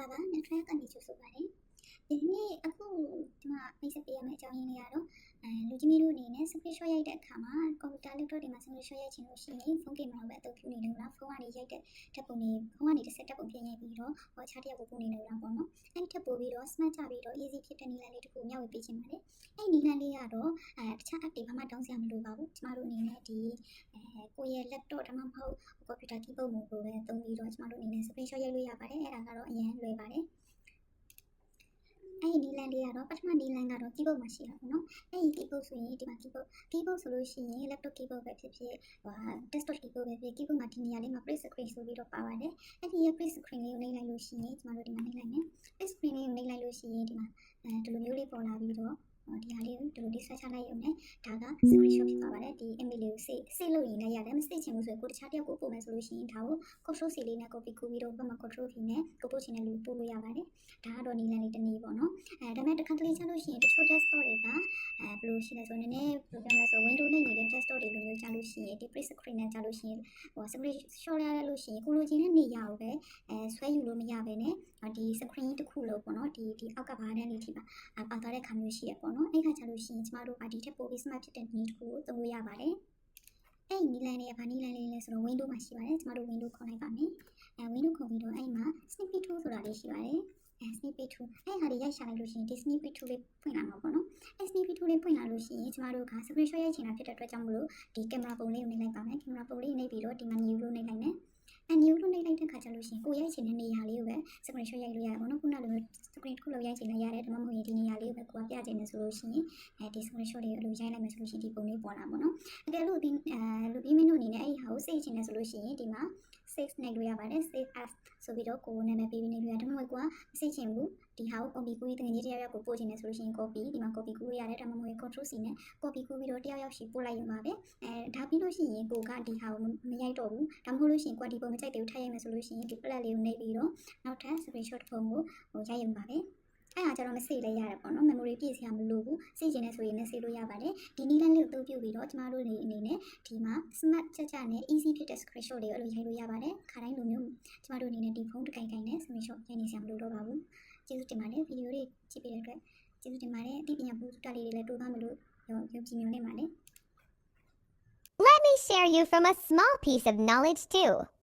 လာပါနက်ထရက်ကနေချူဆိုပါတယ် ဒီနေ့အခုဒီမှာမိတ်ဆက်ပေးရမယ့်အကြောင်းရင်းလေးကတော့အဲလူကြီးမီတို့အနေနဲ့ screenshot ရိုက်တဲ့အခါမှာကွန်ပျူတာ laptop တွေမှာ screenshot ရိုက်ချင်လို့ရှိရင်ဖုန်းကင်မရာပဲအသုံးပြုနေလို့လားဖုန်းကနေရိုက်တဲ့ဓာတ်ပုံတွေဖုန်းကနေတစ်ဆက်ဓာတ်ပုံပြင်ရိုက်ပြီးတော့ဟောအခြားတစ်ယောက်ကိုပို့နေလို့လားပေါ့နော်အဲ့ဒီထပ်ပို့ပြီးတော့ smart ချပြီးတော့ easy ဖြစ်တဲ့နည်းလမ်းလေးတစ်ခုမျှဝေပေးချင်ပါတယ်အဲ့ဒီနည်းလမ်းလေးကတော့အဲတခြား app တွေဘာမှတောင်းစရာမလိုပါဘူးကျမတို့အနေနဲ့ဒီအဲကိုယ့်ရဲ့ laptop ဒါမှမဟုတ်ကွန်ပျူတာ keyboard မို့ကိုပဲသုံးပြီးတော့ကျမတို့အနေနဲ့ screenshot ရိုက်လို့ရပါတယ်အဲ့ဒါကတော့အရင်လွယ်ပါတယ် အဲ့ဒီနီလန်လေးကတော့ပထမနီလန်ကတော့ keyboard မှာရှိတာပေါ့နော်အဲ့ဒီ keyboard ဆိုရင်ဒီမှာ keyboard keyboard ဆိုလို့ရှိရင် laptop keyboard ပဲဖြစ်ဖြစ်ဟို desktop keyboard ပဲဖြစ် keyboard မှာဒီနေရာလေးမှာ print screen ဆိုပြီးတော့ပါပါတယ်အဲ့ဒီရဲ့ print screen လေးကိုနှိပ်လိုက်လို့ရှိရင်ကျမတို့ဒီမှာနှိပ်လိုက်မယ် print screen လေးကိုနှိပ်လိုက်လို့ရှိရင်ဒီမှာအဲဒီလိုမျိုးလေးပေါ်လာပြီးတော့ ဒီဟာလေးကိုဒီလိုလေးဆွဲချလိုက်ရုံနဲ့ဒါက screenshot ဖြစ်သွားပါတယ်ဒီ image လေးကို save save လုပ်ရင်လည်းရတယ်မ save ချင်ဘူးဆိုရင်ကိုတခြားတစ်ယောက်ကိုပို့မယ်ဆိုလို့ရှိရင်ဒါကို control C လေးနဲ့ copy ကူပြီးတော့ဘက်မှာ control V နဲ့ကိုပို့ချင်တဲ့လူပို့လို့ရပါတယ်ဒါကတော့နီလန်လေးတစ်နည်းပေါ့နော်အဲဒါပေမဲ့တစ်ခါတလေချလို့ရှိရင်တချို့ desktop တွေကအဲဘယ်လိုရှိလဲဆိုတော့နည်းနည်းဘယ်လိုပြောမလဲဆို window နဲ့နေတဲ့ desktop တွေလိုမျိုးကြာလို့ရှိရင်ဒီ print screen နဲ့ကြာလို့ရှိရင်ဟို screen shot ရရလို့ရှိရင်ကိုလိုချင်တဲ့နေရာကိုပဲအဲဆွဲယူလို့မရဘဲနဲ့ဒီ screen တစ်ခုလို့ပေါ့နော်ဒီဒီအောက်ကဘားတန်းလေးထိပါအပါသွားတဲ့ခါမျိုးရှိရပေါ့နော်အဲ့ခါကြာလို့ရှိရင်ကျမတို့ကဒီထက်ပိုပြီး smart ဖြစ်တဲ့နည်းတစ်ခုကိုသုံးလို့ရပါတယ်အဲ့ဒီနီလန်လေးကဘာနီလန်လေးလဲဆိုတော့ window မှာရှိပါတယ်ကျမတို့ window ခေါ်လိုက်ပါမယ်အဲ window ခေါ်ပြီးတော့အဲ့မှာ snippy tool ဆိုတာလေးရှိပါတယ်အဲ snippy tool အဲ့ဟာလေးရိုက်ရှာလိုက်လို့ရှိရင်ဒီ snippy tool လေးဖွင့်လာမှာပေါ့နော်အဲ snippy tool လေးဖွင့်လာလို့ရှိရင်ကျမတို့က screenshot ရိုက်ချင်တာဖြစ်တဲ့အတွက်ကြောင့်မလို့ဒီကင်မရာပုံလေးကိုနှိပ်လိုက်ပါမယ်ကင်မရာပုံလေးနှိပ်ပြီးတော့ဒီမှာ new လို့နှိပ်လိုက်မယ်အဲ new လို့နှိပ်လိုက်တဲ့ခါကျလို့ရှိရင်ကိုရိုက်ချင်တဲ့နေရာလေးကိုပဲ screenshot ရိုက်လို့ရတယ်ပေါ့နော်ခုနကလို screen တစ်ခုလုံးရိုက်ချင်လည်းရတယ်ဒါမှမဟုတ်ရင်ဒီနေရာလေးကိုပဲကိုကပြ ချင်တယ်ဆိုလို့ရှိရင်အဲဒီ screenshot လေးကိုအလိုရိုက်လိုက်မယ်ဆိုလို့ရှိရင်ဒီပုံလေးပေါ်လာပေါ့နော်အကယ်လို့ဒီအဲလူပြီးမင်းတို့အနေနဲ့အဲ့ဒီဟာကို save ချင်တယ်ဆိုလို့ရှိရင်ဒီမှာ save နိုင်လို့ရပါတယ် save as ဆိုပြီးတော့ကိုယ်နာမည်ပေးပြီးနေလို့ရတယ်ဒါမှမဟုတ်ကိုကမ save ချင်ဘူးဒီဟာကို copy ကူးပြီးတကယ်ကြီးတစ်ယောက်ယောက်ကိုပို့ချင်တယ်ဆိုလို့ရှိရင် copy ဒီမှာ copy ကူးလို့ရတယ်ဒါမှမဟုတ် control C နဲ့ copy ကူးပြီးတော့တစ်ယောက်ယောက်ရှိပို့လိုက်ရုံပါပဲအဲဒါပြီးလို့ရှိရင်ကိုကဒီဟာကိုမရိုက်တော့ဘူးဒါမှမဟုတ်လို့ရှိရင်ကိုကဒီပုံမကြိုက်သေးဘူးထားရိုက်မယ်ဆိုလို့ရှိရင်ဒီ plate လေးကိုနှိပ်ပြီးတော့နောက်ထပ် screenshot ပုံကိုဟိုရိုက်ရုံပါပဲ အဲ့ဒါကြတော့မစိတ်လဲရတယ်ပေါ့နော် memory ပြည့်စရာမလိုဘူးစိတ်ချင်နေဆိုရင်လည်းစိတ်လို့ရပါတယ်ဒီနည်းလမ်းလေးကိုအသုံးပြုပြီးတော့ကျမတို့အနေနဲ့ဒီမှာ smart ချက်ချက်နဲ့ easy ဖြစ်တဲ့ screenshot တွေကိုအဲ့လိုရိုက်လို့ရပါတယ်ခါတိုင်းလိုမျိုးကျမတို့အနေနဲ့ဒီဖုန်းတစ်ကိုင်ကိုင်နဲ့ screenshot ရိုက်နေစရာမလိုတော့ပါဘူးကျေးဇူးတင်ပါတယ်ဗီဒီယိုလေးကြည့်ပေးတဲ့အတွက်ကျေးဇူးတင်ပါတယ်အသိပညာဘူးတက်လေးတွေလည်းတိုးသားမလို့ယုံကြည်မျှော်နေပါတယ် Let me share you from a small piece of knowledge too.